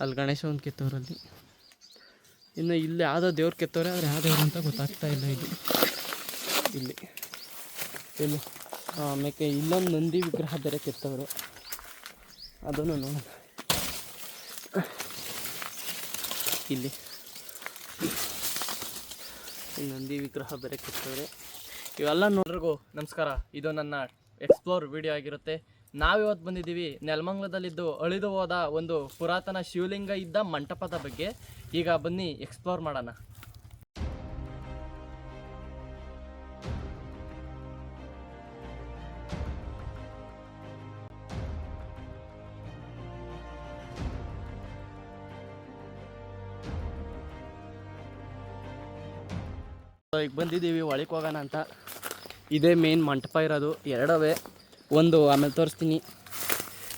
ಅಲ್ಲಿ ಗಣೇಶ ಒಂದು ಕೆತ್ತವ್ರಲ್ಲಿ ಇನ್ನು ಇಲ್ಲಿ ಯಾವುದೋ ದೇವ್ರು ಕೆತ್ತವ್ರೆ ಆದರೆ ಯಾವ ದೇವ್ರು ಅಂತ ಗೊತ್ತಾಗ್ತಾ ಇಲ್ಲ ಇಲ್ಲಿ. ಇಲ್ಲಿ. ಇಲ್ಲಿ. ಆಮೇಲೆ ಇಲ್ಲೊಂದು ನಂದಿ ವಿಗ್ರಹ ಬೇರೆ ಕೆತ್ತವ್ರೆ ಅದನ್ನು ನೋಡೋಣ. ಇಲ್ಲಿ. ನಂದಿ ವಿಗ್ರಹ ಬೇರೆ ಕೆತ್ತವ್ರೆ ಇವೆಲ್ಲ ನೋಡ್ರಿಗೂ, ನಮಸ್ಕಾರ. ಇದು ನನ್ನ ಎಕ್ಸ್ಪ್ಲೋರ್ ವಿಡಿಯೋ ಆಗಿರುತ್ತೆ. ನಾವಿವತ್ತು ಬಂದಿದ್ದೀವಿ ನೆಲಮಂಗ್ಲದಲ್ಲಿದ್ದು ಅಳಿದು ಹೋದ ಒಂದು ಪುರಾತನ ಶಿವಲಿಂಗ ಇದ್ದ ಮಂಟಪದ ಬಗ್ಗೆ. ಈಗ ಬನ್ನಿ ಎಕ್ಸ್ಪ್ಲೋರ್ ಮಾಡೋಣ. ಈಗ ಬಂದಿದ್ದೀವಿ ಒಳಗೆ ಹೋಗೋಣ ಅಂತ. ಇದೇ ಮೇನ್ ಮಂಟಪ ಇರೋದು. ಎರಡವೇ. ಒಂದು ಆಮೇಲೆ ತೋರಿಸ್ತೀನಿ.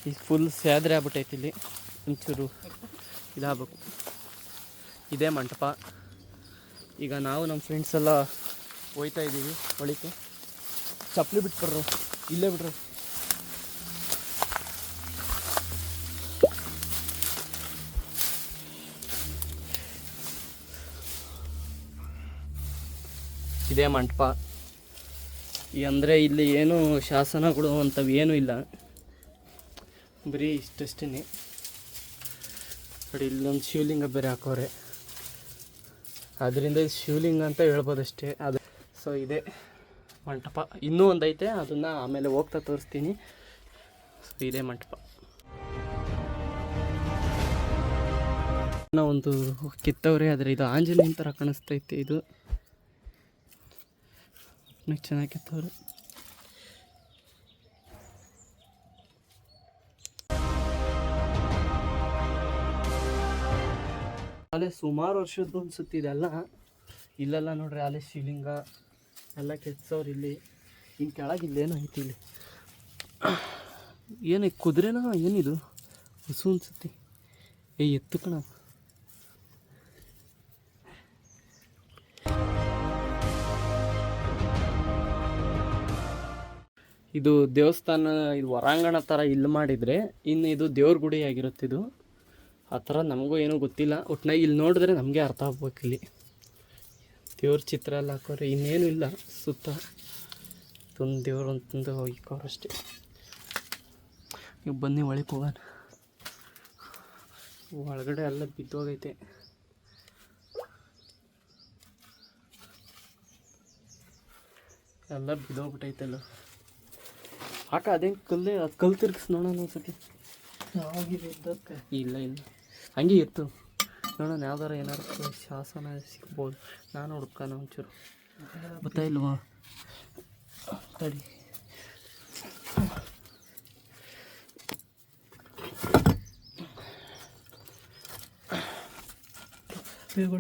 ಈಗ ಫುಲ್ ಸ್ಯಾದ್ರೆ ಆಗ್ಬಿಟ್ಟೈತಿ ಇಲ್ಲಿ. ಒಂಚೂರು ಇದಾಗಬೇಕು. ಇದೇ ಮಂಟಪ. ಈಗ ನಾವು ನಮ್ಮ ಫ್ರೆಂಡ್ಸ್ ಎಲ್ಲ ಹೋಯ್ತಾ ಇದ್ದೀವಿ ಒಳಿಕೆ ಚಪ್ಪಲಿ ಬಿಟ್ಬಿಡ್ರು. ಇಲ್ಲೇ ಬಿಡ್ರು. ಇದೇ ಮಂಟಪ. ಈ ಅಂದರೆ ಇಲ್ಲಿ ಏನು ಶಾಸನಗಳು ಅಂಥವು ಏನೂ ಇಲ್ಲ. ಬರೀ ಇಷ್ಟಷ್ಟೇ ನೋಡಿ, ಇಲ್ಲೊಂದು ಶಿವಲಿಂಗ ಬೇರೆ ಹಾಕೋರೆ. ಅದರಿಂದ ಇದು ಶಿವಲಿಂಗ ಅಂತ ಹೇಳ್ಬೋದಷ್ಟೇ. ಅದು ಸೊ, ಇದೆ ಮಂಟಪ. ಇನ್ನೂ ಒಂದೈತೆ ಅದನ್ನು ಆಮೇಲೆ ಹೋಗ್ತಾ ತೋರಿಸ್ತೀನಿ. ಸೊ, ಇದೇ ಮಂಟಪ. ಒಂದು ಕಿತ್ತವ್ರೆ, ಆದರೆ ಇದು ಆಂಜನೇಯನ ಥರ ಕಾಣಿಸ್ತೈತೆ ಇದು. ಚೆನ್ನಾಗಿ ಕೆತ್ತವ್ರು ಅಲ್ಲೇ ಸುಮಾರು ವರ್ಷದ್ದು ಅನ್ಸುತ್ತೆ ಇದೆಲ್ಲ. ಇಲ್ಲೆಲ್ಲ ನೋಡ್ರಿ ಅಲ್ಲೇ ಶಿವಲಿಂಗ, ಎಲ್ಲ ಕೆತ್ಸವ್ರು ಇಲ್ಲಿ. ಇನ್ನು ಕೆಳಗೆ ಇಲ್ಲೇನು ಐತಿ ಇಲ್ಲಿ. ಏನು ಕುದುರೆನ ಏನಿದು? ಹಸು ಅನ್ಸುತ್ತೆ. ಏ, ಎತ್ತು ಕಣ ಇದು ದೇವಸ್ಥಾನ, ಇದು ಹೊರಾಂಗಣ ಥರ ಇಲ್ಲಿ ಮಾಡಿದರೆ ಇನ್ನು ಇದು ದೇವ್ರ ಗುಡಿ ಆಗಿರುತ್ತೆ ಇದು. ಆ ಥರ ನಮಗೂ ಏನೂ ಗೊತ್ತಿಲ್ಲ. ಒಟ್ನಾಗಿ ಇಲ್ಲಿ ನೋಡಿದ್ರೆ ನಮಗೆ ಅರ್ಥ ಆಗ್ಬೇಕು ಇಲ್ಲಿ. ದೇವ್ರ ಚಿತ್ರ ಎಲ್ಲ ಹಾಕೋರೆ, ಇನ್ನೇನು ಇಲ್ಲ. ಸುತ್ತ ಇದೊಂದು ದೇವ್ರು ಅಂತಂದು ಅಷ್ಟೇ. ನೀವು ಬನ್ನಿ ಒಳಗೆ ಹೋಗೋಣ. ಒಳಗಡೆ ಎಲ್ಲ ಬಿದ್ದೋಗೈತೆ. ಎಲ್ಲ ಬಿದ್ದೋಗ್ಬಿಟ್ಟೈತೆಲ್ಲ ಆಕ ಅದೇನು ಕಲ್ಲೇ ಅದು ಕಲ್ ತಿರ್ಗಿಸ್ ನೋಡೋಣ ಒಂದ್ಸತಿ. ಇಲ್ಲ ಇಲ್ಲ. ಹಂಗೆ ಇತ್ತು. ನೋಡೋಣ ಯಾವ್ದಾರ ಏನಾರು ಶಾಸನ ಸಿಗ್ಬೋದು. ನಾನು ಹುಡ್ಕಾನ ಒಂಚೂರು. ಗೊತ್ತಾ ಇಲ್ವಾ? ತಡಿ.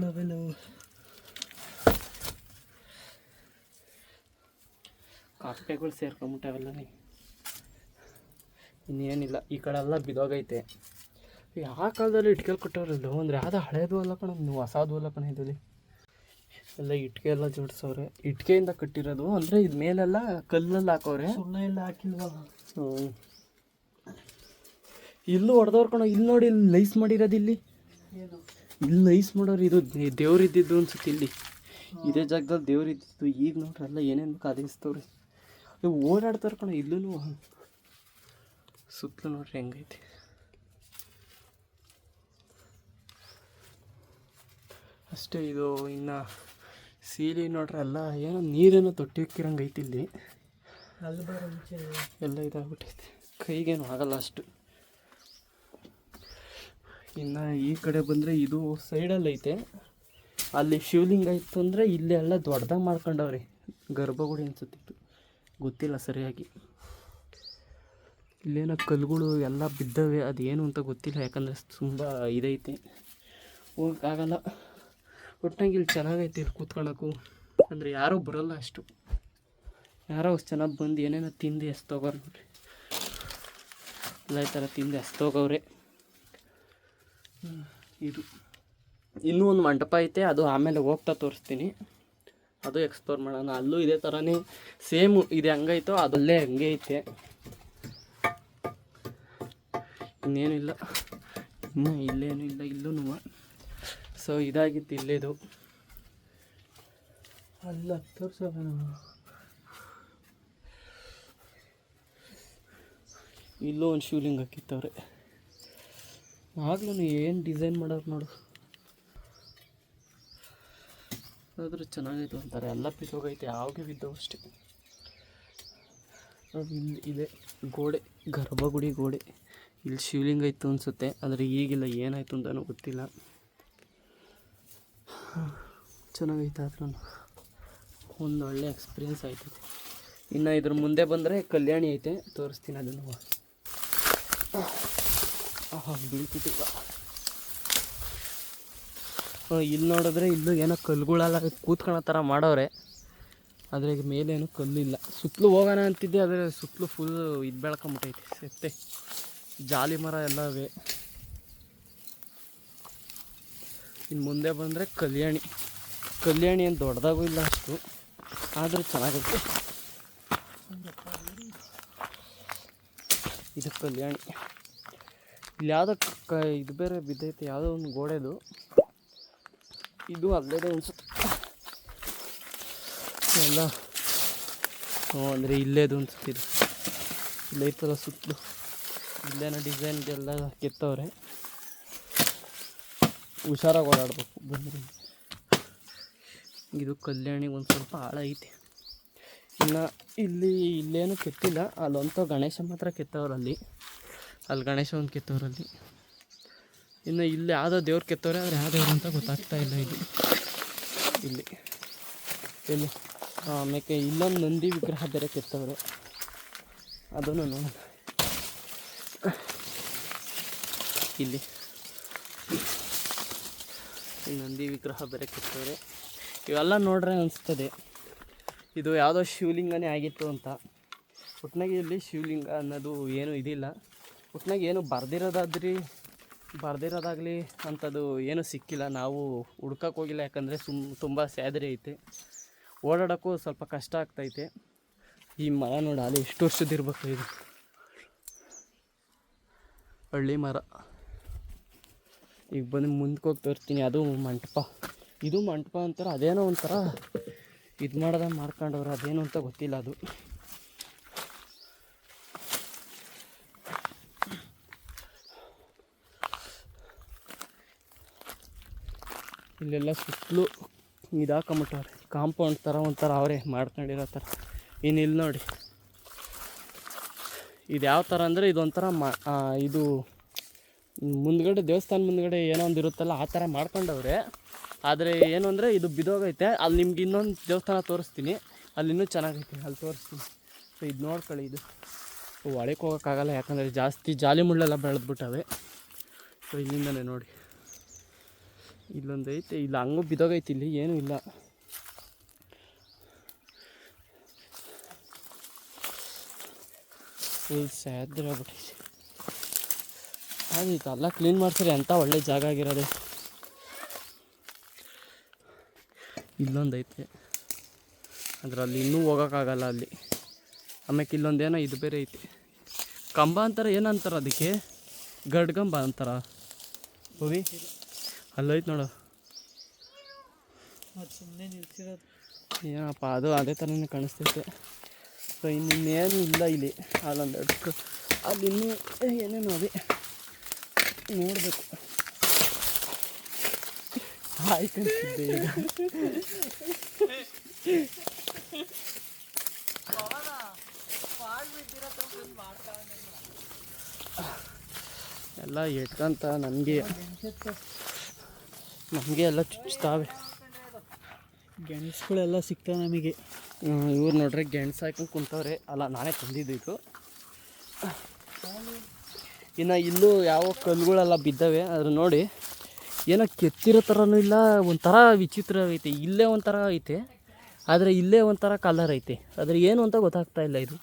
ಅವೆಲ್ಲವು ಕಾಫೆಗಳು ಸೇರ್ಕೊಂಬಿಟ್ಟವೆಲ್ಲ ನೀ. ಇನ್ನೇನಿಲ್ಲ. ಈ ಕಡೆ ಎಲ್ಲ ಬಿದೋಗೈತೆ ಯಾವ ಕಾಲದಲ್ಲಿ ಇಟ್ಕೆಲ್ ಕೊಟ್ಟವ್ರಲ್ಲ ಅಂದ್ರೆ ಯಾವ್ದು ಹಳೇದು ಅಲ್ಲ ಕಣ ನೀವು ಹೊಸದು ಅಲ್ಲ ಕಣ ಇದಲ್ಲಿ ಎಲ್ಲ ಇಟ್ಕೆ ಎಲ್ಲ ಜೋಡಿಸವ್ರೆ. ಇಟ್ಕೆಯಿಂದ ಕಟ್ಟಿರೋದು ಅಂದರೆ ಇದು ಮೇಲೆಲ್ಲ ಕಲ್ಲಲ್ಲಿ ಹಾಕೋರೆ. ಎಲ್ಲ ಹಾಕಿಲ್ವಾ? ಹ್ಞೂ ಇಲ್ಲೂ ಹೊಡೆದವ್ರು ಕಣ ಇಲ್ಲಿ ನೋಡಿ ಇಲ್ಲಿ ಲೈಸ್ ಮಾಡಿರೋದು ಇಲ್ಲಿ. ಇಲ್ಲಿ ಲೈಸ್ ಮಾಡೋರು ಇದು ದೇವ್ರು ಇದ್ದಿದ್ದು ಅನ್ಸುತ್ತೆ ಇಲ್ಲಿ. ಇದೇ ಜಾಗದಲ್ಲಿ ದೇವ್ರು ಇದ್ದಿದ್ದು ಈಗ ನೋಡ್ರಿ ಎಲ್ಲ ಏನೇನು ಕಾದಿಸ್ತವ್ರಿ. ಓಡಾಡ್ತಾರೆ ಕಣ ಇಲ್ಲೂ. ಸುತ್ತಲೂ ನೋಡ್ರಿ ಹೆಂಗೈತಿ. ಅಷ್ಟೇ ಇದು ಇನ್ನು ಸೀಲಿ ನೋಡ್ರಿ ಎಲ್ಲ ಏನೋ ನೀರೇನೋ ತೊಟ್ಟಿ ಇಕ್ಕಿರಂಗೆ ಐತಿ ಇಲ್ಲಿ. ಎಲ್ಲ ಇದಾಗ್ಬಿಟ್ಟೈತಿ. ಕೈಗೇನು ಆಗಲ್ಲ ಅಷ್ಟು. ಇನ್ನು ಈ ಕಡೆ ಬಂದರೆ ಇದು ಸೈಡಲ್ಲಿ ಐತೆ. ಅಲ್ಲಿ ಶಿವಲಿಂಗ ಇತ್ತು ಅಂದರೆ ಇಲ್ಲೆಲ್ಲ ದೊಡ್ಡದಾಗಿ ಮಾಡ್ಕೊಂಡವ್ರಿ. ಗರ್ಭಗುಡಿ ಅನ್ಸುತ್ತಿತ್ತು. ಗೊತ್ತಿಲ್ಲ ಸರಿಯಾಗಿ. ಇಲ್ಲೇನೋ ಕಲ್ಲುಗಳು ಎಲ್ಲ ಬಿದ್ದವೆ, ಅದೇನು ಅಂತ ಗೊತ್ತಿಲ್ಲ, ಯಾಕಂದರೆ ತುಂಬ ಇದೈತೆ. ಹೋಗೋಕ್ಕಾಗಲ್ಲ. ಒಟ್ಟಾಗಿ ಇಲ್ಲಿ ಚೆನ್ನಾಗೈತೆ ಇಲ್ಲಿ ಕೂತ್ಕೊಳ್ಳೋಕ್ಕೂ ಅಂದರೆ ಯಾರೂ ಬರೋಲ್ಲ ಅಷ್ಟು. ಯಾರೋ ಅಷ್ಟು ಚೆನ್ನಾಗಿ ಬಂದು ಏನೇನೋ ತಿಂದು ಎಸ್ತೋಗೋರು ನೋಡ್ರಿ. ಎಲ್ಲ ಈ ಥರ ತಿಂದು ಎಸ್ತೋಗವ್ರೆ ಇದು. ಇನ್ನೂ ಒಂದು ಮಂಟಪ ಐತೆ, ಅದು ಆಮೇಲೆ ಹೋಗ್ತಾ ತೋರಿಸ್ತೀನಿ. ಅದು ಎಕ್ಸ್ಪ್ಲೋರ್ ಮಾಡೋಣ. ಅಲ್ಲೂ ಇದೇ ಥರನೇ ಸೇಮು, ಇದು ಹೆಂಗೈತೋ ಅದಲ್ಲೇ ಹಂಗೆ ಐತೆ. ಇನ್ನೇನಿಲ್ಲ ಇನ್ನು ಇಲ್ಲೇನು ಇಲ್ಲ ಇಲ್ಲೂ ಸೊ ಇದಾಗಿತ್ತು ಇಲ್ಲೇದು. ಅಲ್ಲ, ತೋರ್ಸೋಣ. ಇಲ್ಲೂ ಒಂದು ಶಿವಲಿಂಗ ಹಾಕಿತ್ತವ್ರೆ. ಆಗ್ಲೂ ಏನು ಡಿಸೈನ್ ಮಾಡೋರು ನೋಡು. ಆದರೂ ಚೆನ್ನಾಗೈತೆ ಅಂತಾರೆ. ಎಲ್ಲ ಬಿದ್ದೋಗೈತೆ ಯಾವಾಗೆ ಬಿದ್ದವು ಅಷ್ಟೇ. ಇಲ್ಲಿ ಇದೆ. ಗೋಡೆ, ಗರ್ಭಗುಡಿ ಗೋಡೆ. ಇಲ್ಲಿ ಶಿವಲಿಂಗ ಇತ್ತು ಅನಿಸುತ್ತೆ, ಆದರೆ ಈಗಿಲ್ಲ, ಏನಾಯಿತು ಅಂತಲೂ ಗೊತ್ತಿಲ್ಲ. ಚೆನ್ನಾಗೈತೆ ಆದ್ರೂ ಒಂದು ಒಳ್ಳೆ ಎಕ್ಸ್ಪೀರಿಯನ್ಸ್ ಆಯ್ತೈತೆ ಇನ್ನು ಇದ್ರ ಮುಂದೆ ಬಂದರೆ ಕಲ್ಯಾಣಿ ಐತೆ, ತೋರಿಸ್ತೀನಿ ಅದನ್ನು. ಬೀಳ್ತಿತ್ತು ಇಲ್ಲಿ ನೋಡಿದ್ರೆ ಇಲ್ಲೂ ಏನೋ ಕಲ್ಲುಗಳೆಲ್ಲ ಕೂತ್ಕೊಳ್ಳೋ ಥರ ಮಾಡೋರೆ. ಆದರೆ ಮೇಲೇನು ಇಲ್ಲ ಸುತ್ತಲೂ ಹೋಗೋಣ ಅಂತಿದ್ದೆ, ಆದರೆ ಸುತ್ತಲೂ ಫುಲ್ ಇದು ಬೆಳ್ಕೊಂಬಿಟ್ಟೈತೆ, ಸೆತ್ತೆ. ಜಾಲಿ ಮರ ಎಲ್ಲ ಇವೆ. ಇನ್ನು ಮುಂದೆ ಬಂದರೆ ಕಲ್ಯಾಣಿ. ಕಲ್ಯಾಣಿ ಏನು ದೊಡ್ಡದಾಗೂ ಇಲ್ಲ ಅಷ್ಟು, ಆದರೂ ಚೆನ್ನಾಗೈತೆ. ಇದು ಕಲ್ಯಾಣಿ. ಇಲ್ಲಿ ಯಾವುದೋ ಕ, ಇದು ಬೇರೆ ಬಿದ್ದೈತೆ, ಯಾವುದೋ ಒಂದು ಗೋಡೆದು. ಇದು ಅಲ್ಲದೆ ಅನ್ಸುತ್ತೆ. ಎಲ್ಲ ಅಂದರೆ ಇಲ್ಲೇದು ಅನ್ಸುತ್ತೆ ಇದು. ಇಲ್ಲೇ ಐತಲ್ಲ ಸುತ್ತಲೂ. ಇಲ್ಲೇನೋ ಡಿಸೈನ್ಗೆಲ್ಲ ಕೆತ್ತವ್ರೆ ಹುಷಾರಾಗಿ ಓಡಾಡ್ಬೇಕು. ಬಂದರೆ ಇದು ಕಲ್ಯಾಣಿಗೆ ಒಂದು ಸ್ವಲ್ಪ ಆಳ ಐತೆ. ಇನ್ನು ಇಲ್ಲಿ ಇಲ್ಲೇನು ಕೆತ್ತಿಲ್ಲ. ಅಲ್ಲೊಂಥ ಗಣೇಶ ಮಾತ್ರ ಕೆತ್ತವ್ರು ಅಲ್ಲಿ. ಅಲ್ಲಿ ಗಣೇಶ ಒಂದು ಕೆತ್ತವ್ರಲ್ಲಿ ಇನ್ನು ಇಲ್ಲಿ ಯಾವುದೋ ದೇವ್ರು ಕೆತ್ತವ್ರೆ, ಆದರೆ ಯಾವ ದೇವ್ರು ಅಂತ ಗೊತ್ತಾಗ್ತಾ ಇಲ್ಲ ಇಲ್ಲಿ. ಇಲ್ಲಿ. ಇಲ್ಲಿ ಆಮೇಲೆ ಇಲ್ಲೊಂದು ನಂದಿ ವಿಗ್ರಹ ಬೇರೆ ಕೆತ್ತವ್ರೆ. ಅದನ್ನು ನೋಡೋಣ. ಇಲ್ಲಿ. ನಂದಿ ವಿಗ್ರಹ ಬೇರೆ ಕೆತ್ತವ್ರೆ ಇವೆಲ್ಲ ನೋಡ್ರೆ ಅನಿಸ್ತದೆ, ಇದು ಯಾವುದೋ ಶಿವಲಿಂಗನೇ ಆಗಿತ್ತು ಅಂತ. ಒಟ್ನಾಗೆ ಇಲ್ಲಿ ಶಿವಲಿಂಗ ಅನ್ನೋದು ಏನು ಇದಿಲ್ಲ. ಒಟ್ನಾಗೆ ಏನು ಬರ್ದಿರೋದಾದ್ರಿ, ಬರ್ದಿರೋದಾಗಲಿ ಅಂಥದ್ದು ಏನೂ ಸಿಕ್ಕಿಲ್ಲ. ನಾವು ಹುಡ್ಕಕ್ಕೆ ಹೋಗಿಲ್ಲ, ಯಾಕಂದರೆ ಸುಮ್ ತುಂಬ ಸ್ಯಾದರಿ ಐತೆ. ಓಡಾಡೋಕ್ಕೂ ಸ್ವಲ್ಪ ಕಷ್ಟ ಆಗ್ತೈತೆ. ಈ ಮರ ನೋಡಿ, ಅಲ್ಲಿ ಎಷ್ಟು ವರ್ಷದ ಇರ್ಬೇಕು ಇದು? ಹಳ್ಳಿ ಮರ. ಈಗ ಬಂದು ಮುಂದಕ್ಕೆ ತೋರಿಸ್ತೀನಿ. ಅದು ಮಂಟಪ. ಇದು ಮಂಟಪ ಅಂತಾರೆ, ಅದೇನೋ ಒಂಥರ ಇದು ಮಾಡಿದ ಮಾಡ್ಕೊಂಡವ್ರು, ಅದೇನು ಅಂತ ಗೊತ್ತಿಲ್ಲ ಅದು. ಇಲ್ಲೆಲ್ಲ ಸುತ್ತಲೂ ಇದಾಕೊಂಬಿಟ್ಟವ್ರೆ ಕಾಂಪೌಂಡ್ ಥರ ಒಂಥರ ಅವರೇ ಮಾಡ್ಕೊಂಡಿರೋ ಥರ ಇನ್ನು ಇಲ್ಲಿ ನೋಡಿ. ಇದು ಯಾವ ಥರ ಅಂದರೆ ಇದೊಂಥರ ಮ ಇದು ಮುಂದ್ಗಡೆ ದೇವಸ್ಥಾನ ಮುಂದ್ಗಡೆ ಏನೋ ಒಂದು ಇರುತ್ತಲ್ಲ, ಆ ಥರ ಮಾಡ್ಕೊಂಡವ್ರೆ. ಆದರೆ ಏನು ಅಂದರೆ ಇದು ಬಿದೋಗೈತೆ. ಅಲ್ಲಿ ನಿಮ್ಗೆ ಇನ್ನೊಂದು ದೇವಸ್ಥಾನ ತೋರಿಸ್ತೀನಿ. ಅಲ್ಲಿ ಇನ್ನೂ ಚೆನ್ನಾಗೈತೆ, ಅಲ್ಲಿ ತೋರಿಸ್ತೀನಿ. ಸೊ ಇದು ನೋಡ್ಕೊಳ್ಳಿ ಇದು. ಒಳಕ್ಕೆ ಹೋಗೋಕ್ಕಾಗಲ್ಲ, ಯಾಕಂದರೆ ಜಾಸ್ತಿ ಜಾಲಿ ಮುಳ್ಳೆಲ್ಲ ಬೆಳೆದ್ಬಿಟ್ಟವೆ. ಸೊ ಇಲ್ಲಿಂದನೇ ನೋಡಿ. ಇಲ್ಲೊಂದು ಐತೆ ಇಲ್ಲ, ಹಂಗೂ ಬಿದೋಗೈತಿ ಇಲ್ಲಿ, ಏನೂ ಇಲ್ಲ. ಫುಲ್ ಸ್ಯಾದ್ರಾಗ್ಬಿಟ್ಟೈತಿ ಆದೀತು ಎಲ್ಲ ಕ್ಲೀನ್ ಮಾಡ್ಸಿರಿ ಅಂತ ಒಳ್ಳೆ ಜಾಗ ಆಗಿರೋದು. ಇಲ್ಲೊಂದು ಐತೆ ಅದರಲ್ಲಿ ಇನ್ನೂ ಹೋಗೋಕ್ಕಾಗಲ್ಲ ಅಲ್ಲಿ. ಆಮೇಲೆ ಇಲ್ಲೊಂದೇನೋ ಇದು ಬೇರೆ ಐತಿ. ಕಂಬ ಅಂತಾರೆ ಏನಂತಾರೆ ಅದಕ್ಕೆ? ಗಡ್ಗಂಬ ಅಂತಾರ. ಹೋಗಿ ಅಲ್ಲೈತೆ ನೋಡು. ಅದು ಏನಪ್ಪ ಅದು ಅದೇ ಥರನೇ ಕಾಣಿಸ್ತೈತೆ. ಸೊ ಇನ್ನು ಇನ್ನೇನು ಇಲ್ಲ ಇಲ್ಲಿ. ಅಲ್ಲೊಂದು ಅದಕ್ಕೆ ಅಲ್ಲಿ ಇನ್ನೂ ಏನೇನು ಅದೇ. ನೋಡಬೇಕು. ಆಯ್ತಂತಿದ್ದೆ ಈಗ. ಎಲ್ಲ ಎಟ್ಕಂತ ನನಗೆ ನಮಗೆ ಎಲ್ಲ ಚುಚ್ತಾವೆ ಗೆಣಸುಗಳೆಲ್ಲ ಸಿಗ್ತಾವೆ ನಮಗೆ. ಇವ್ರು ನೋಡ್ರಿ ಗೆಣಸು ಹಾಕೊಂಡು ಕುಂತವ್ರೆ. ಅಲ್ಲ ನಾನೇ ತಂದಿದ್ದು ಇದು. ಇನ್ನು ಇಲ್ಲೂ ಯಾವ ಕಲ್ಲುಗಳೆಲ್ಲ ಬಿದ್ದವೆ ಅದನ್ನು ನೋಡಿ. ಏನೋ ಕೆತ್ತಿರೋ ಥರನೂ ಇಲ್ಲ, ಒಂಥರ ವಿಚಿತ್ರ ಐತೆ. ಇಲ್ಲೇ ಒಂಥರ ಐತೆ, ಆದರೆ ಇಲ್ಲೇ ಒಂಥರ ಕಲರ್ ಐತೆ. ಆದರೆ ಏನು ಅಂತ ಗೊತ್ತಾಗ್ತಾ ಇಲ್ಲ ಇದು.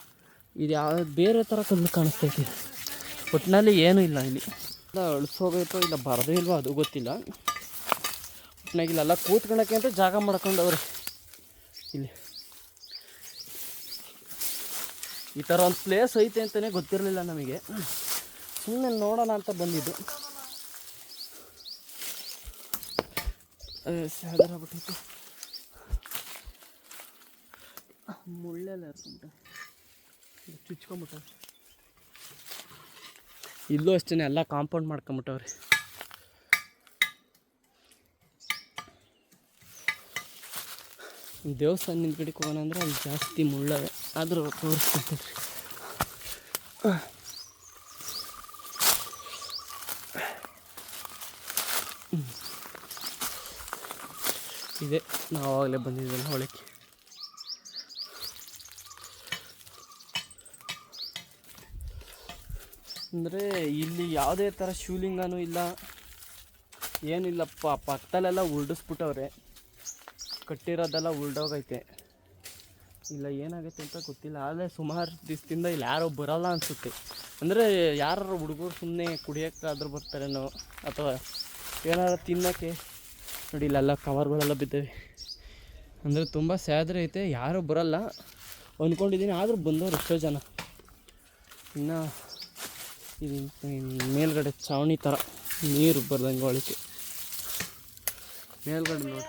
ಇದು ಯಾವ, ಬೇರೆ ಥರ ಕಲ್ಲು ಕಾಣಿಸ್ತೈತೆ ಒಟ್ಟಿನಲ್ಲಿ ಏನೂ ಇಲ್ಲ ಇಲ್ಲಿ. ಇಲ್ಲ ಅಳಿಸೋಗೈತೋ ಇಲ್ಲ ಬರದೇ ಇಲ್ವೋ ಅದು ಗೊತ್ತಿಲ್ಲ. ಒಟ್ಟಿನಾಗ ಇಲ್ಲೆಲ್ಲ ಕೂತ್ಕೊಳ್ಳೋಕ್ಕೆ ಅಂತ ಜಾಗ ಮಾಡ್ಕೊಂಡವ್ರೆ. ಇಲ್ಲಿ. ಈ ಥರ ಒಂದು ಪ್ಲೇಸ್ ಐತೆ ಅಂತಲೇ ಗೊತ್ತಿರಲಿಲ್ಲ ನಮಗೆ. ಸುಮ್ಮನೆ ನೋಡೋಣ ಅಂತ ಬಂದಿದ್ದು. ಬಿಟ್ಟಿತ್ತು ಮುಳ್ಳೆಲ್ಲ ಹರ್ಕೊಂಬಿಟ್ಟು ಚುಚ್ಕೊಂಬಿಟ್ಟವ್ರಿ ಇಲ್ಲೂ ಅಷ್ಟೇ ಎಲ್ಲ ಕಾಂಪೌಂಡ್ ಮಾಡ್ಕೊಂಬಿಟ್ಟವ್ರಿ. ದೇವಸ್ಥಾನ ನಿಂತ್ಗಡೆಗೆ ಹೋಗೋಣ ಅಂದರೆ ಅಲ್ಲಿ ಜಾಸ್ತಿ ಮುಳ್ಳವೆ. ಆದರೂ ತೋರಿಸ್ಬಿಡ್ತೀವಿ ಇದೆ. ನಾವು ಆವಾಗಲೇ ಬಂದಿದ್ದಲ್ಲ ಹೊಳಕ್ಕೆ. ಅಂದರೆ ಇಲ್ಲಿ ಯಾವುದೇ ಥರ ಶಿವಲಿಂಗನೂ ಇಲ್ಲ. ಏನಿಲ್ಲಪ್ಪ, ಪಕ್ಕದಲ್ಲೆಲ್ಲ ಉಲ್ಡಿಸ್ಬಿಟ್ಟವ್ರೆ ಕಟ್ಟಿರೋದೆಲ್ಲ ಉಲ್ಡೋಗೈತೆ ಇಲ್ಲ ಏನಾಗುತ್ತೆ ಅಂತ ಗೊತ್ತಿಲ್ಲ. ಆದರೆ ಸುಮಾರು ದಿವಸದಿಂದ ಇಲ್ಲಿ ಯಾರೋ ಬರೋಲ್ಲ ಅನಿಸುತ್ತೆ. ಅಂದರೆ ಯಾರು ಹುಡುಗರು ಸುಮ್ಮನೆ ಕುಡಿಯೋಕ್ಕಾದ್ರೂ ಬರ್ತಾರೇನೋ, ಅಥವಾ ಏನಾರು ತಿನ್ನೋಕ್ಕೆ ನೋಡಿ, ಇಲ್ಲೆಲ್ಲ ಕವರ್ಗಳೆಲ್ಲ ಬಿದ್ದಾವೆ. ಅಂದರೆ ತುಂಬ ಸ್ಯಾದ್ರೆ ಐತೆ, ಯಾರೂ ಬರಲ್ಲ. ಅಂದ್ಕೊಂಡಿದ್ದೀನಿ ಆದರೂ ಬಂದವರು ಎಷ್ಟೋ ಜನ. ಇನ್ನು ಇದು ಮೇಲ್ಗಡೆ ಚಾವಣಿ ಥರ ನೀರು ಬರ್ದಂಗೆ ಒಳಕ್ಕೆ ಮೇಲ್ಗಡೆ ನೋಡಿ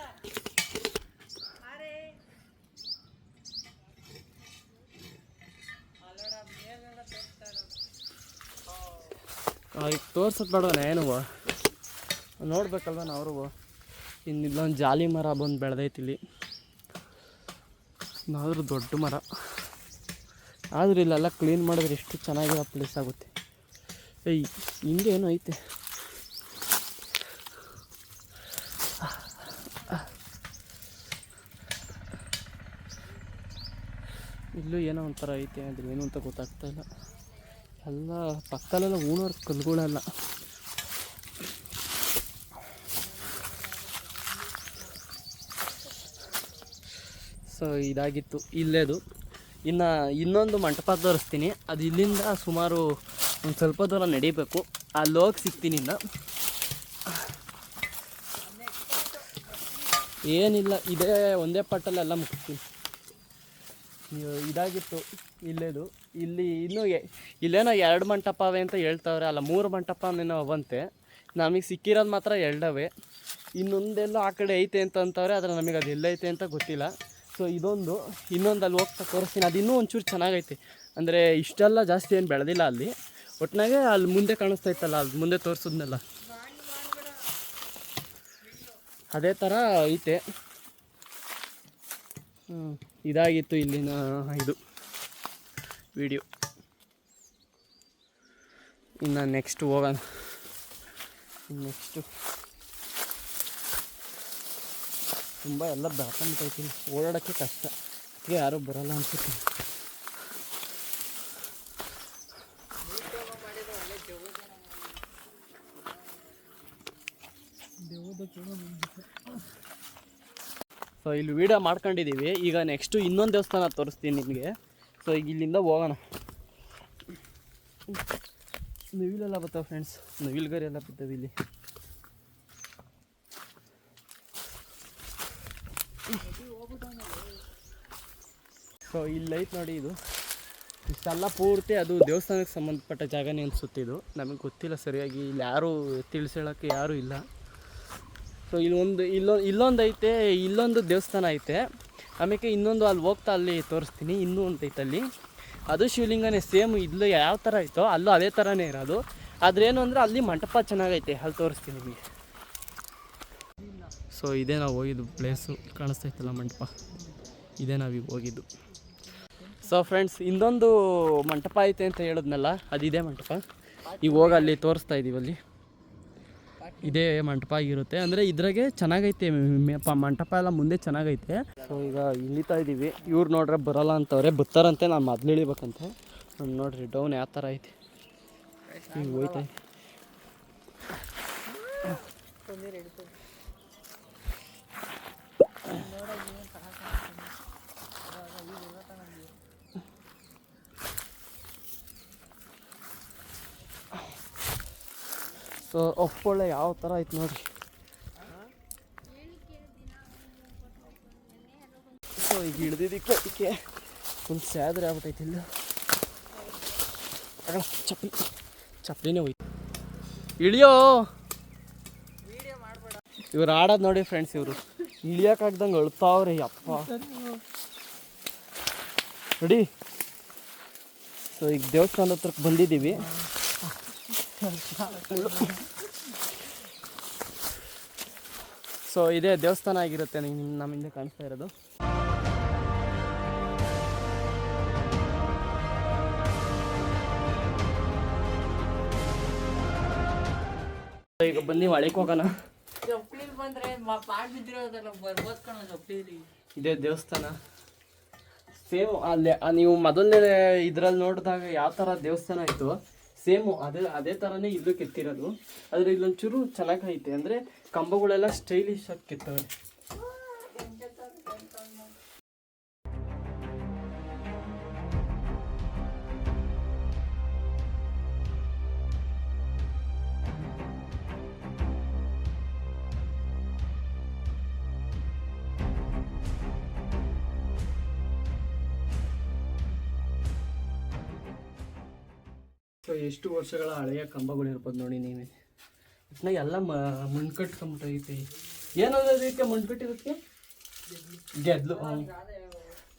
ಈಗ ತೋರ್ಸೋದು ಬೇಡವನ ಏನು ನೋಡ್ಬೇಕಲ್ವ ಅವರು ಇನ್ನು ಇಲ್ಲೊಂದು ಜಾಲಿ ಮರ ಬಂದು ಬೆಳೆದೈತಿ ಇಲ್ಲಿ. ಆದರೂ ದೊಡ್ಡ ಮರ. ಆದರೂ ಇಲ್ಲೆಲ್ಲ ಕ್ಲೀನ್ ಮಾಡಿದ್ರೆ ಎಷ್ಟು ಚೆನ್ನಾಗಿರೋ ಪ್ಲೇಸ್ ಆಗುತ್ತೆ. ಏಯ್, ಹಿಂಗೆ ಏನೋ ಐತೆ. ಇಲ್ಲೂ ಏನೋ ಒಂಥರ ಐತೆ ಆದರೆ ಏನು ಅಂತ ಗೊತ್ತಾಗ್ತಾ ಇಲ್ಲ. ಎಲ್ಲ ಪಕ್ಕದಲ್ಲೆಲ್ಲ ಊಣೋರು ಕಲ್ಗಳೆಲ್ಲ ಸೊ, ಇದಾಗಿತ್ತು. ಇಲ್ಲೇದು ಇನ್ನು ಇನ್ನೊಂದು ಮಂಟಪ ತೋರಿಸ್ತೀನಿ. ಅದು ಇಲ್ಲಿಂದ ಸುಮಾರು ಒಂದು ಸ್ವಲ್ಪ ದೂರ ನಡಿಬೇಕು. ಅಲ್ಲಿ ಹೋಗಿ ಸಿಗ್ತೀನಿ ಇನ್ನು. ಏನಿಲ್ಲ, ಇದೇ ಒಂದೇ ಪಟ್ಟಲ್ಲೆಲ್ಲ ಮುಗಿಸ್ತೀನಿ. ಇದಾಗಿತ್ತು. ಇಲ್ಲೇದು ಇಲ್ಲಿ ಇನ್ನೂ ಇಲ್ಲೇನೋ ಎರಡು ಮಂಟಪ ಅವೆ ಅಂತ ಹೇಳ್ತಾವ್ರೆ. ಅಲ್ಲ, ಮೂರು ಮಂಟಪ ಅನ್ನೋ ಅವಂತೆ. ನಮಗೆ ಸಿಕ್ಕಿರೋದು ಮಾತ್ರ ಎರಡವೆ. ಇನ್ನೊಂದೆಲ್ಲೋ ಆ ಕಡೆ ಐತೆ ಅಂತ ಅಂತವ್ರೆ, ಆದರೆ ನಮಗೆ ಅದು ಎಲ್ಲೈತೆ ಅಂತ ಗೊತ್ತಿಲ್ಲ. ಸೊ ಇದೊಂದು ಇನ್ನೊಂದು ಅಲ್ಲಿ ಹೋಗ್ತಾ ತೋರಿಸ್ತೀನಿ. ಅದು ಇನ್ನೂ ಒಂಚೂರು ಚೆನ್ನಾಗೈತೆ. ಅಂದರೆ ಇಷ್ಟೆಲ್ಲ ಜಾಸ್ತಿ ಏನು ಬೆಳೆದಿಲ್ಲ ಅಲ್ಲಿ. ಒಟ್ಟಿನಾಗೆ ಅಲ್ಲಿ ಮುಂದೆ ಕಾಣಿಸ್ತಾ ಇತ್ತಲ್ಲ, ಅಲ್ಲಿ ಮುಂದೆ ತೋರಿಸಿದ್ನೆಲ್ಲ. ಅದೇ ಥರ ಐತೆ. ಇದಾಗಿತ್ತು ಇಲ್ಲಿನ ಇದು ವಿಡಿಯೋ. ಇನ್ನು ನೆಕ್ಸ್ಟ್ ಹೋಗೋಣ. ನೆಕ್ಸ್ಟು ತುಂಬ ಎಲ್ಲ ಬೆಳ್ಕೊಂಡ್ಬಿಟ್ಟೈತಿ ಓಡಾಡೋಕ್ಕೆ ಕಷ್ಟ. ಅದಕ್ಕೆ ಯಾರೂ ಬರೋಲ್ಲ ಅನ್ಸುತ್ತೆ. ಸೊ ಇಲ್ಲಿ ವೀಡಿಯೋ ಮಾಡ್ಕೊಂಡಿದ್ದೀವಿ ಈಗ ನೆಕ್ಸ್ಟು ಇನ್ನೊಂದು ದೇವಸ್ಥಾನ ತೋರಿಸ್ತೀನಿ ನಿಮಗೆ. ಸೊ ಈಗ ಇಲ್ಲಿಂದ ಹೋಗೋಣ. ನವಿಲೆಲ್ಲ ಬರ್ತಾವೆ ಫ್ರೆಂಡ್ಸ್ ನವಿಲ್ಗರಿ ಎಲ್ಲ ಇಲ್ಲಿ. ಸೊ ಇಲ್ಲೈತೆ ನೋಡಿ ಇದು. ಇಷ್ಟೆಲ್ಲ ಪೂರ್ತಿ ಅದು ದೇವಸ್ಥಾನಕ್ಕೆ ಸಂಬಂಧಪಟ್ಟ ಜಾಗನೇ ಇದು. ನಮಗೆ ಗೊತ್ತಿಲ್ಲ ಸರಿಯಾಗಿ ಇಲ್ಲಿ ಯಾರೂ ತಿಳಿಸೇಳಕ್ಕೆ ಯಾರೂ ಇಲ್ಲ. ಸೊ ಇಲ್ಲೊಂದು ಇಲ್ಲೊಂದು ಇಲ್ಲೊಂದು ಐತೆ, ಇಲ್ಲೊಂದು ದೇವಸ್ಥಾನ ಐತೆ. ಆಮೇಲೆ ಇನ್ನೊಂದು ಅಲ್ಲಿ ಹೋಗ್ತಾ ಅಲ್ಲಿ ತೋರಿಸ್ತೀನಿ. ಇನ್ನೂ ಒಂದು ಐತೆ ಅಲ್ಲಿ. ಅದು ಶಿವಲಿಂಗನೇ, ಸೇಮ್ ಇಲ್ಲಿ ಯಾವ ಥರ ಐತೋ ಅಲ್ಲೂ ಅದೇ ಥರನೇ ಇರೋದು. ಆದ್ರೇನು ಅಂದರೆ ಅಲ್ಲಿ ಮಂಟಪ ಚೆನ್ನಾಗೈತೆ. ಅಲ್ಲಿ ತೋರಿಸ್ತೀನಿ ನಿಮಗೆ. ಸೊ ಇದೇ ನಾವು ಹೋಗಿದ್ದು ಪ್ಲೇಸು ಕಾಣಿಸ್ತೈತಲ್ಲ ಮಂಟಪ? ಇದೇ ನಾವೀಗ ಹೋಗಿದ್ದು. ಸೊ ಫ್ರೆಂಡ್ಸ್ ಇನ್ನೊಂದು ಮಂಟಪ ಐತೆ ಅಂತ ಹೇಳಿದ್ನಲ್ಲ, ಅದಿದೆ ಮಂಟಪ. ಈಗ ಹೋಗಿ ಅಲ್ಲಿ ತೋರಿಸ್ತಾ ಇದ್ದೀವಿ ಅಲ್ಲಿ. ಇದೇ ಮಂಟಪ ಆಗಿರುತ್ತೆ. ಅಂದರೆ ಇದ್ರಾಗೆ ಚೆನ್ನಾಗೈತೆ ಮಂಟಪ ಎಲ್ಲ ಮುಂದೆ ಚೆನ್ನಾಗೈತೆ. ಸೊ ಈಗ ಇಳಿತಾ ಇದ್ದೀವಿ ಇವ್ರು ನೋಡ್ರೆ ಬರಲ್ಲ ಅಂತವ್ರೆ. ಬರ್ತಾರಂತೆ, ನಾನು ಮೊದ್ಲು ಇಳಿಬೇಕಂತೆ. ನೋಡ್ರಿ, ಡೌನ್ ಯಾವ ಥರ ಐತೆ. ಈಗ ಹೋಯ್ತಾ ಸೊ, ಒಪ್ಪೊಳ್ಳೆ ಯಾವ ಥರ ಐತೆ ನೋಡಿ ಸೊ, ಈಗ ಹಿಡ್ದಿದ್ದಕ್ಕೆ ಅದಕ್ಕೆ ಫುಲ್ ಸ್ಯಾದ್ರೆ ಆಗ್ಬಿಟ್ಟೈತಿ ಇಲ್ಲ. ಚಪ್ಪಿ ಚಪ್ಪಲಿ. ಚಪ್ಪಲಿನೇ ಹೋಯ್ತು. ಇಳಿಯೋ. ಇವ್ರು ಆಡೋದು ನೋಡಿ ಫ್ರೆಂಡ್ಸ್ ಇವರು. ಇಳಿಯಕ್ಕಾಗ್ದಂಗೆ ಅಳ್ತಾವ್ರಿ, ಯಪ್ಪ. ನೋಡಿ. ಸೊ, ಈಗ ದೇವಸ್ಥಾನದ ಹತ್ರಕ್ಕೆ ಬಂದಿದ್ದೀವಿ. ಸೊ ಇದೇ ದೇವಸ್ಥಾನ ಆಗಿರುತ್ತೆ ನಿಮ್ಗೆ ನಮ್ಮ ಹಿಂದೆ ಕಾಣಿಸ್ತಾ ಇರೋದು. ಈಗ ಬನ್ನಿ ಒಳಗೆ ಹೋಗೋಣ. ಇದೇ ದೇವಸ್ಥಾನ. ಸೇಮ್ ಅಲ್ಲಿ ನೀವು ಮೊದಲನೇ ಇದ್ರಲ್ಲಿ ನೋಡಿದಾಗ ಯಾವ ಥರ ದೇವಸ್ಥಾನ ಇತ್ತು? ಸೇಮು ಅದೇ ಅದೇ ಥರನೇ ಇಲ್ಲೂ ಕೆತ್ತಿರೋದು. ಆದರೆ ಇಲ್ಲೊಂಚೂರು ಚೆನ್ನಾಗೈತೆ ಅಂದರೆ ಕಂಬಗಳೆಲ್ಲ ಸ್ಟೈಲಿಶ್ ಆಗಿ ಎಷ್ಟು ವರ್ಷಗಳ ಹಳೆಯ ಕಂಬಗಳು ಇರ್ಬೋದು ನೋಡಿ ನೀವೇ. ಇಟ್ನ ಎಲ್ಲ ಮ ಮಣ್ಣು ಕಟ್ಕೊಂಬಿಟ್ಟೈತಿ ಏನದ ಅದಕ್ಕೆ ಮಣ್ಣು ಗೆದ್ದಲು ಗೆದ್ಲು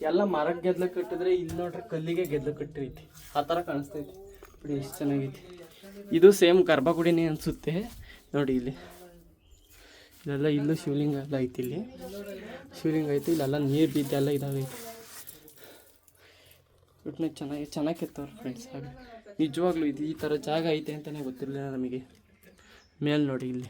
ಎಲ್ಲ ಮರಕ್ಕೆ ಗೆದ್ಲು ಕಟ್ಟಿದ್ರೆ ಇಲ್ಲಿ ನೋಡ್ರಿ ಕಲ್ಲಿಗೆ ಗೆದ್ಲು ಕಟ್ಟಿರೈತಿ. ಆ ಥರ ಕಾಣಿಸ್ತೈತಿ. ಬಿಡಿ, ಎಷ್ಟು ಚೆನ್ನಾಗೈತಿ. ಇದು ಸೇಮ್ ಗರ್ಭಗುಡಿನೇ ಅನಿಸುತ್ತೆ. ನೋಡಿ ಇಲ್ಲಿ. ಇಲ್ಲೆಲ್ಲ ಇಲ್ಲೂ ಶಿವಲಿಂಗ ಎಲ್ಲ ಐತಿ ಇಲ್ಲಿ. ಶಿವಲಿಂಗ ಐತಿ, ಇಲ್ಲೆಲ್ಲ ನೀರು ಬಿದ್ದೆಲ್ಲ ಇದಾಗೈತಿ ಒಟ್ಟಿನ ಚೆನ್ನಾಗಿ ಚೆನ್ನಾಗಿ ಕೆತ್ತವ್ರು ಫ್ರೆಂಡ್ಸ್ ಹಾಗೆ. ನಿಜವಾಗ್ಲೂ ಇದು ಈ ಥರ ಜಾಗ ಐತೆ ಅಂತಲೇ ಗೊತ್ತಿರಲಿಲ್ಲ ನಮಗೆ. ಮೇಲ್ ನೋಡಿ ಇಲ್ಲಿ.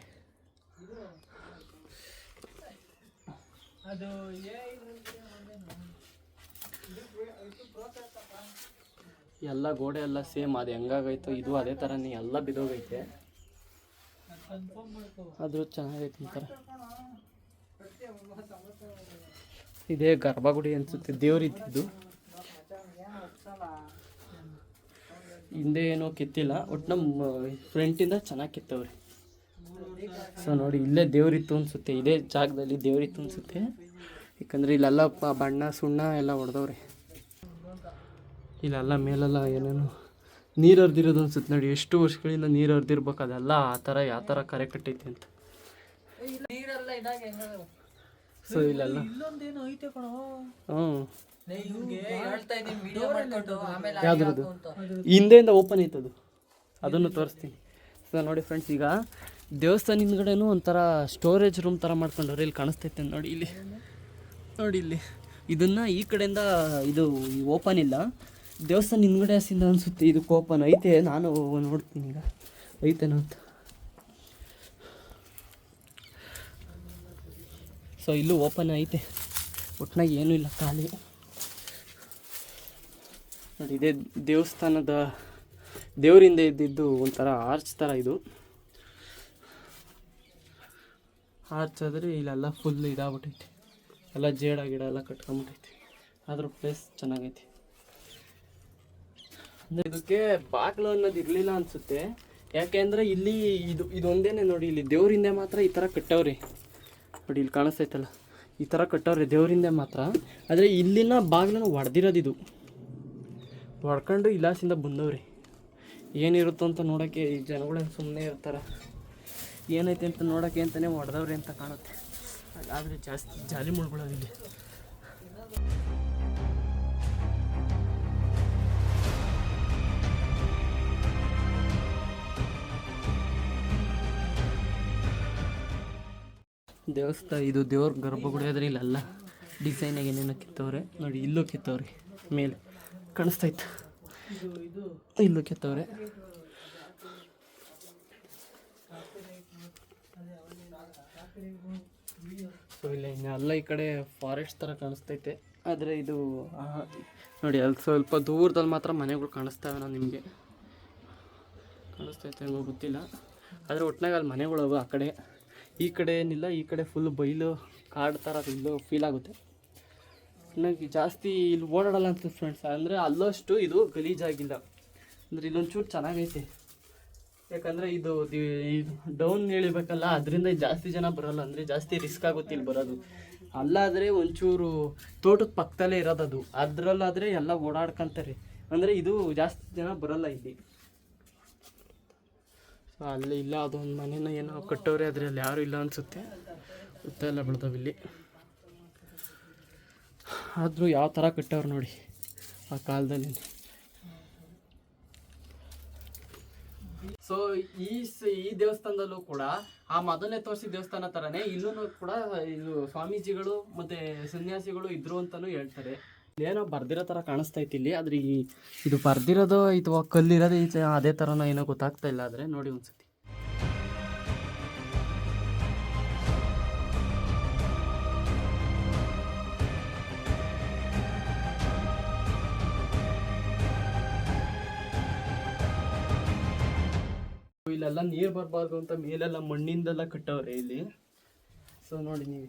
ಎಲ್ಲ ಗೋಡೆ ಎಲ್ಲ ಸೇಮ್ ಅದು ಹೆಂಗಾಗೈತೋ ಇದು ಅದೇ ಥರನೇ ಎಲ್ಲ ಬಿದೋಗೈತೆ. ಆದರೂ ಚೆನ್ನಾಗೈತೆ ಒಂಥರ ಇದೇ ಗರ್ಭಗುಡಿ ಅನ್ಸುತ್ತೆ ದೇವ್ರಿದ್ದು. ಹಿಂದೆ ಏನೋ ಕಿತ್ತಿಲ್ಲ ಒಟ್ಟು ನಮ್ಮ ಫ್ರಂಟಿಂದ ಚೆನ್ನಾಗಿ ಕಿತ್ತವ್ರಿ. ಸೊ ನೋಡಿ ಇಲ್ಲೇ ದೇವ್ರಿತ್ತು ಅನ್ಸುತ್ತೆ ಇದೇ ಜಾಗದಲ್ಲಿ ದೇವ್ರಿತ್ತು ಅನ್ಸುತ್ತೆ. ಯಾಕಂದ್ರೆ ಇಲ್ಲೆಲ್ಲ ಬಣ್ಣ ಸುಣ್ಣ ಎಲ್ಲ ಹೊಡೆದವ್ರಿ. ಇಲ್ಲೆಲ್ಲ ಮೇಲೆಲ್ಲ ಏನೇನು ನೀರು ಹರಿದಿರೋದು ಅನ್ಸುತ್ತೆ ನೋಡಿ ಎಷ್ಟು ವರ್ಷಗಳಿಂದ ನೀರು ಹರಿದಿರ್ಬೇಕು ಅದೆಲ್ಲ ಆ ಥರ ಯಾವ ಥರ ಕರೆ ಕಟ್ಟೈತಿ ಅಂತ. ಸೊ ಇಲ್ಲೆಲ್ಲ. ಹ್ಞೂ ಇವ್ರಿಗೆ ಹೇಳ್ತಾ ಇದೀನಿ ವಿಡಿಯೋ ಮಾಡ್ಕೊಂಡು ಆಮೇಲೆ ಯಾವ್ದ್ರದ್ದು ಹಿಂದೆಯಿಂದ ಓಪನ್ ಅದು ಅದನ್ನು ತೋರಿಸ್ತೀನಿ. ಸೊ ನೋಡಿ ಫ್ರೆಂಡ್ಸ್ ಈಗ ದೇವಸ್ಥಾನ ಹಿಂದ್ಗಡೆನೂ ಒಂಥರ ಸ್ಟೋರೇಜ್ ರೂಮ್ ಥರ ಮಾಡ್ಕೊಂಡವ್ರೆ. ಇಲ್ಲಿ ಕಾಣಿಸ್ತೈತೆ ನೋಡಿ ಇಲ್ಲಿ. ನೋಡಿ ಇಲ್ಲಿ. ಇದನ್ನು ಈ ಕಡೆಯಿಂದ ಇದು ಓಪನ್ ಇಲ್ಲ. ದೇವಸ್ಥಾನ ಹಿಂದ್ಗಡೆ ಹಸಿಂದ ಅನಿಸುತ್ತೆ. ಇದಕ್ಕೆ ಓಪನ್ ಐತೆ. ನಾನು ನೋಡ್ತೀನಿ ಈಗ. ಐತೇನೋ ಅಂತ. ಸೊ ಇಲ್ಲೂ ಓಪನ್ ಐತೆ. ಒಟ್ನಾಗ ಏನೂ ಇಲ್ಲ ಖಾಲಿ. ನೋಡಿ, ಇದೇ ದೇವಸ್ಥಾನದ ದೇವರಿಂದ ಇದ್ದಿದ್ದು ಒಂಥರ ಆರ್ಚ್ ಥರ ಇದು. ಆರ್ಚ್ ಆದರೆ ಇಲ್ಲೆಲ್ಲ ಫುಲ್ ಇದಾಗ್ಬಿಟ್ಟೈತಿ ಎಲ್ಲ ಜೇಡ ಗಿಡ ಎಲ್ಲ ಕಟ್ಕೊಂಬಿಟ್ಟೈತಿ ಆದರೂ ಪ್ಲೇಸ್ ಚೆನ್ನಾಗೈತಿ. ಅಂದರೆ ಇದಕ್ಕೆ ಬಾಗಿಲು ಅನ್ನೋದು ಇರಲಿಲ್ಲ ಅನಿಸುತ್ತೆ. ಯಾಕೆಂದರೆ ಇಲ್ಲಿ ಇದು, ಇದೊಂದೇನೆ ನೋಡಿ, ಇಲ್ಲಿ ದೇವರಿಂದ ಮಾತ್ರ ಈ ಥರ ಕಟ್ಟವ್ರಿ. ನೋಡಿ, ಇಲ್ಲಿ ಕಾಣಿಸ್ತೈತಲ್ಲ. ಈ ಥರ ಕಟ್ಟವ್ರಿ ದೇವರಿಂದ ಮಾತ್ರ. ಆದರೆ ಇಲ್ಲಿನ ಬಾಗಿಲನ್ನು ಒಡೆದಿರೋದು ಇದು. ಹೊಡ್ಕೊಂಡು ಇಲಾಸಿಂದ ಬಂದವ್ರಿ. ಏನಿರುತ್ತೋ ಅಂತ ನೋಡೋಕ್ಕೆ ಈ ಜನಗಳೇನು ಸುಮ್ಮನೆ ಇರ್ತಾರೆ. ಏನೈತೆ ಅಂತ ನೋಡೋಕ್ಕೆ ಅಂತಲೇ ಹೊಡೆದವ್ರಿ ಅಂತ ಕಾಣುತ್ತೆ. ಆದರೆ ಜಾಸ್ತಿ ಜಾಲಿ ಇಲ್ಲಿ ದೇವಸ್ಥಾನ, ಇದು ದೇವ್ರ ಗರ್ಭಗುಡಿ ಆದ್ರೆ ಇಲ್ಲೆಲ್ಲ ಡಿಸೈನಾಗ ಏನೇನೋ ಕಿತ್ತವ್ರೆ. ನೋಡಿ, ಇಲ್ಲೂ ಕಿತ್ತವ್ರಿ. ಮೇಲೆ. ಕಾಣಿಸ್ತೈತೆ. ಇದು ಇದು ಇಲ್ಲೂ ಕೆತ್ತವ್ರೆ. ಸೊ ಇಲ್ಲ ಇನ್ನೆಲ್ಲ ಈ ಕಡೆ ಫಾರೆಸ್ಟ್ ಥರ ಕಾಣಿಸ್ತೈತೆ. ಆದರೆ ಇದು ನೋಡಿ, ಅಲ್ಲಿ ಸ್ವಲ್ಪ ದೂರದಲ್ಲಿ ಮಾತ್ರ ಮನೆಗಳು ಕಾಣಿಸ್ತಾವೆ ನಾನು ನಿಮಗೆ. ಕಾಣಿಸ್ತೈತೆ ಹೆಂಗೋ ಗೊತ್ತಿಲ್ಲ. ಆದರೆ ಒಟ್ಟಿನಾಗ ಅಲ್ಲಿ ಮನೆಗಳು ಆ ಕಡೆ. ಈ ಕಡೆ ಏನಿಲ್ಲ, ಈ ಕಡೆ ಫುಲ್ ಬೈಲು ಕಾಡು ಥರ ಇಲ್ಲೂ ಫೀಲ್ ಆಗುತ್ತೆ. ನನಗೆ ಜಾಸ್ತಿ ಇಲ್ಲಿ ಓಡಾಡಲ್ಲ ಅಂತ ಫ್ರೆಂಡ್ಸ್ ಅಂದರೆ ಅಲ್ಲಷ್ಟು ಇದು ಗಲೀಜಾಗಿಲ್ಲ. ಅಂದರೆ ಇಲ್ಲೊಂಚೂರು ಚೆನ್ನಾಗೈತೆ. ಯಾಕಂದರೆ ಇದು ಡೌನ್ ಇಳಿಬೇಕಲ್ಲ ಅದರಿಂದ ಜಾಸ್ತಿ ಜನ ಬರೋಲ್ಲ, ಅಂದರೆ ಜಾಸ್ತಿ ರಿಸ್ಕ್ ಆಗುತ್ತೆ ಇಲ್ಲಿ ಬರೋದು. ಅಲ್ಲಾದರೆ ಒಂಚೂರು ತೋಟದ ಪಕ್ಕದಲ್ಲೇ ಇರೋದದು ಅದರಲ್ಲಾದರೆ ಎಲ್ಲ ಓಡಾಡ್ಕೊಂತಾರೆ. ಅಂದರೆ ಇದು ಜಾಸ್ತಿ ಜನ ಬರಲ್ಲ ಇಲ್ಲಿ. ಸೊ ಅಲ್ಲಿ ಇಲ್ಲ, ಅದೊಂದು ಮನೇನ ಏನೋ ಕಟ್ಟೋರೆ, ಅದರಲ್ಲಿ ಯಾರೂ ಇಲ್ಲ ಅನಿಸುತ್ತೆ. ಉತ್ತ ಎಲ್ಲ ಬೆಳ್ತಾವೆ ಇಲ್ಲಿ. ಆದರೂ ಯಾವ ಥರ ಕಟ್ಟವ್ರು ನೋಡಿ ಆ ಕಾಲದಲ್ಲಿ. ಸೊ ಈ ಈ ದೇವಸ್ಥಾನದಲ್ಲೂ ಕೂಡ ಆ ಮೊದಲನೇ ತೋರಿಸಿದ ದೇವಸ್ಥಾನ ಥರನೇ ಇಲ್ಲೂ ಕೂಡ ಇದು ಸ್ವಾಮೀಜಿಗಳು ಮತ್ತೆ ಸನ್ಯಾಸಿಗಳು ಇದ್ರು ಅಂತಾನೂ ಹೇಳ್ತಾರೆ. ಏನೋ ಬರ್ದಿರೋ ಥರ ಕಾಣಿಸ್ತಾ ಇತ್ತು ಇಲ್ಲಿ ಆದ್ರೆ ಈ ಇದು ಬರ್ದಿರೋದು ಅಥವಾ ಕಲ್ಲಿರೋದು ಈಚೆ ಅದೇ ಥರನೋ ಏನೋ ಗೊತ್ತಾಗ್ತಾ ಇಲ್ಲ ಆದರೆ ನೋಡಿ ಒಂದ್ಸತಿ. ಇಲ್ಲೆಲ್ಲ ನೀರು ಬರಬಾರ್ದು ಅಂತ ಮೇಲೆಲ್ಲ ಮಣ್ಣಿಂದೆಲ್ಲ ಕಟ್ಟವ್ರೆ ಇಲ್ಲಿ. ಸೊ ನೋಡಿ ನೀವು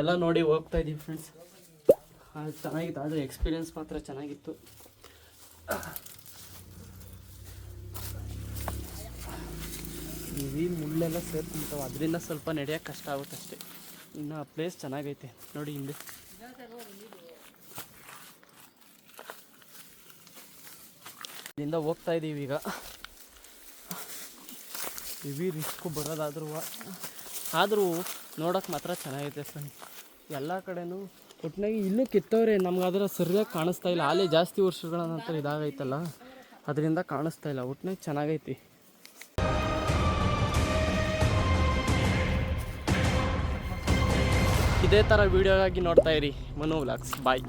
ಎಲ್ಲ ನೋಡಿ ಹೋಗ್ತಾ ಇದ್ದೀವಿ ಫ್ರೆಂಡ್ಸ್ ಚೆನ್ನಾಗಿತ್ತು. ಆದರೆ ಎಕ್ಸ್ಪೀರಿಯನ್ಸ್ ಮಾತ್ರ ಚೆನ್ನಾಗಿತ್ತು. ಈ ಮುಳ್ಳೆಲ್ಲ ಸೇರ್ಕೊಂಡ್ತಾವೆ ಅದರಿಂದ ಸ್ವಲ್ಪ ನಡೆಯೋಕ್ಕೆ ಕಷ್ಟ ಆಗುತ್ತೆ ಅಷ್ಟೇ. ಇನ್ನು ಪ್ಲೇಸ್ ಚೆನ್ನಾಗೈತೆ. ನೋಡಿ ಹಿಂದೆ. ಇಲ್ಲಿಂದ ಹೋಗ್ತಾ ಇದ್ದೀವಿ ಈಗ. ಇವಿ ರಿಸ್ಕು ಬರೋದಾದ್ರೂ ಆದರೂ ನೋಡೋಕೆ ಮಾತ್ರ ಚೆನ್ನಾಗೈತೆ ಫ್ರೆಂಡ್ ಎಲ್ಲ ಕಡೆನೂ ಒಟ್ಟಿನಾಗಿ ಇಲ್ಲೂ ಕಿತ್ತವ್ರೆ ನಮ್ಗೆ ಅದರ ಸರಿಯಾಗಿ ಕಾಣಿಸ್ತಾ ಇಲ್ಲ. ಅಲ್ಲೇ ಜಾಸ್ತಿ ವರ್ಷಗಳ ನಂತರ ಇದಾಗೈತಲ್ಲ. ಅದರಿಂದ ಕಾಣಿಸ್ತಾ ಇಲ್ಲ. ಒಟ್ಟಿನಾಗಿ ಚೆನ್ನಾಗೈತಿ. ಇದೇ ಥರ ವೀಡಿಯೋಗಾಗಿ ನೋಡ್ತಾ ಇರಿ ಮನು ವ್ಲಾಗ್ಸ್ ಬಾಯ್